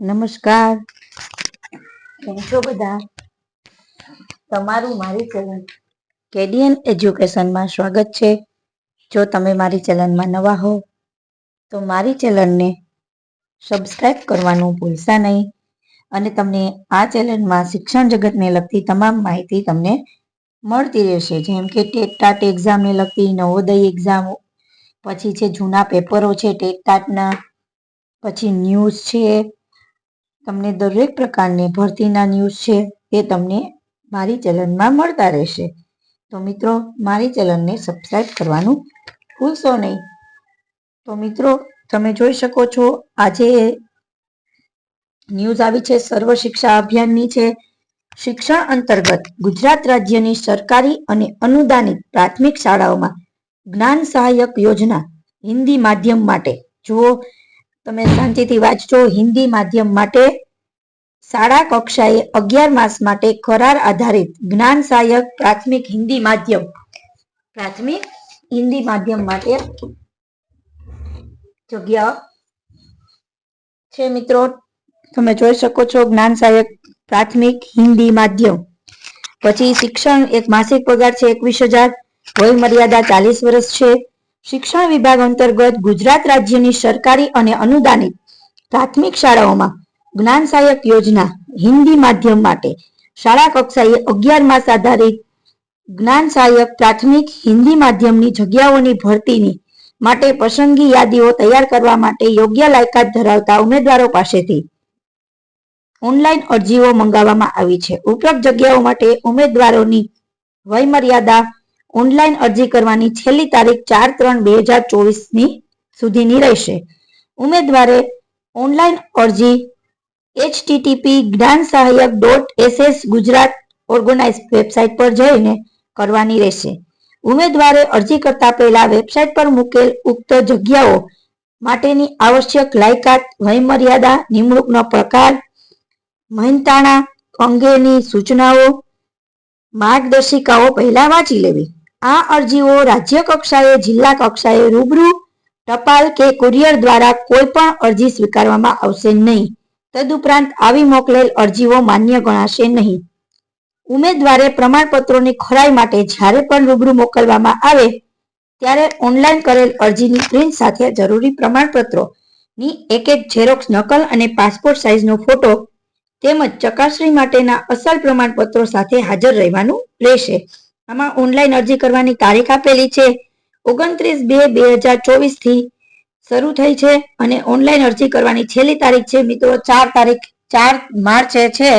નમસ્કાર. કેમ છો બધા? તમારું મારી ચેનલ કેડીએન એજ્યુકેશનમાં સ્વાગત છે. જો તમે મારી ચેનલમાં નવા હો તો મારી ચેનલને સબસ્ક્રાઈબ કરવાનું ભૂલશા નહીં અને તમને આ ચેનલમાં શિક્ષણ જગતને લગતી તમામ માહિતી તમને મળતી રહેશે. જેમ કે ટેટ ટાટ એક્ઝામને લગતી નવોદય એક્ઝામ પછી છે જૂના પેપરો છે ટેટ ટાટના પછી ન્યૂઝ છે તમને દરેક પ્રકારની ભરતીના ન્યૂઝ છે એ તમને મારી ચેનલમાં મળતા રહેશે. તો મિત્રો, મારી ચેનલને સબસ્ક્રાઈબ કરવાનું ભૂલશો નહીં. તો મિત્રો, તમે જોઈ શકો છો, આજે ન્યૂઝ આવી છે, સર્વ શિક્ષા અભિયાનની છે. શિક્ષણ અંતર્ગત ગુજરાત રાજ્યની સરકારી અને અનુદાનિત પ્રાથમિક શાળાઓમાં જ્ઞાન સહાયક યોજના હિન્દી માધ્યમ માટે. જુઓ, તમે શાંતિથી વાંચજો, હિન્દી માધ્યમ માટે શાળા કક્ષાએ અગિયાર માસ માટે કરાર આધારિત જ્ઞાન સહાયક પ્રાથમિક હિન્દી માધ્યમ. પ્રાથમિક હિન્દી માધ્યમ માટે જગ્યા છે મિત્રો, તમે જોઈ શકો છો જ્ઞાન સહાયક પ્રાથમિક હિન્દી માધ્યમ. પછી શિક્ષણ એક માસિક પગાર છે એકવીસ હજાર વય મર્યાદા ચાલીસ વર્ષ છે. શિક્ષણ વિભાગ અંતર્ગત ગુજરાત રાજ્યની સરકારી અને અનુદાનિત પ્રાથમિક શાળાઓમાં જ્ઞાન સહાયક યોજના હિન્દી માધ્યમ માટે શાળા કક્ષાએ અગિયાર માસ આધારિત જ્ઞાન સહાયક પ્રાથમિક હિન્દી માધ્યમની જગ્યાઓની ભરતીની માટે પસંદગી યાદીઓ તૈયાર કરવા માટે યોગ્ય લાયકાત ધરાવતા ઉમેદવારો પાસેથી ઓનલાઈન અરજીઓ મંગાવવામાં આવી છે. ઉપરોક્ત જગ્યાઓ માટે ઉમેદવારોની વયમર્યાદા ઓનલાઈન અરજી કરવાની છેલ્લી તારીખ ચાર ત્રણ બે હજાર ચોવીસની સુધીની રહેશે. ઉમેદવારે ઓનલાઈન અરજી HTTP Gyan Sahayak dot SS Gujarat organise website પર જઈને કરવાની રહેશે. ઉમેદવારે અરજી કરતા પહેલા વેબસાઇટ પર મૂકેલ ઉક્ત જગ્યાઓ માટેની આવશ્યક લાયકાત, વયમર્યાદા, નિમણૂકનો પ્રકાર, મહેનતાણા અંગેની સૂચનાઓ, માર્ગદર્શિકાઓ પહેલા વાંચી લેવી. આ અરજીઓ રાજ્ય કક્ષાએ, જિલ્લા કક્ષાએ રૂબરૂ ટપાલ કે કુરિયર દ્વારા કોઈ પણ અરજી સ્વીકારવામાં આવશે નહીં. તદુપરાંત આવી મોકલેલ અરજીઓ માન્ય ગણાશે નહીં. ઉમેદવારે પ્રમાણપત્રોની ખરાઈ માટે જ્યારે પણ રૂબરૂ મોકલવામાં આવે, ત્યારે ઓનલાઈન કરેલ અરજીની પ્રિન્ટ સાથે જરૂરી પ્રમાણપત્રોની એક એક ઝેરોક્ષ નકલ અને પાસપોર્ટ સાઇઝનો ફોટો તેમજ ચકાસણી માટેના અસલ પ્રમાણપત્રો સાથે હાજર રહેવાનું રહેશે. આમાં ઓનલાઈન અરજી કરવાની તારીખ આપેલી છે. ઓગણત્રીસ બે બે હજાર ચોવીસથી શરૂ થઈ છે અને ઓનલાઈન અરજી કરવાની છેલ્લી તારીખ છે મિત્રો, ચાર તારીખ, ચાર માર્ચ છે.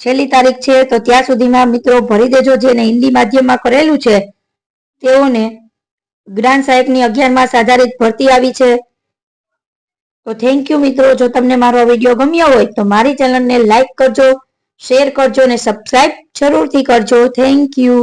છેલ્લી તારીખ છે તો ત્યાં સુધીમાં મિત્રો ભરી દેજો જેને હિન્દી માધ્યમમાં કરેલું છે. તેઓને જ્ઞાન સહાયકની અગિયાર માસ આધારિત ભરતી આવી છે. તો થેન્ક યુ મિત્રો, જો તમને મારો વીડિયો ગમ્યો હોય તો મારી ચેનલને લાઈક કરજો શેર કરજો અને સબસ્ક્રાઈબ જરૂરથી કરજો. Thank you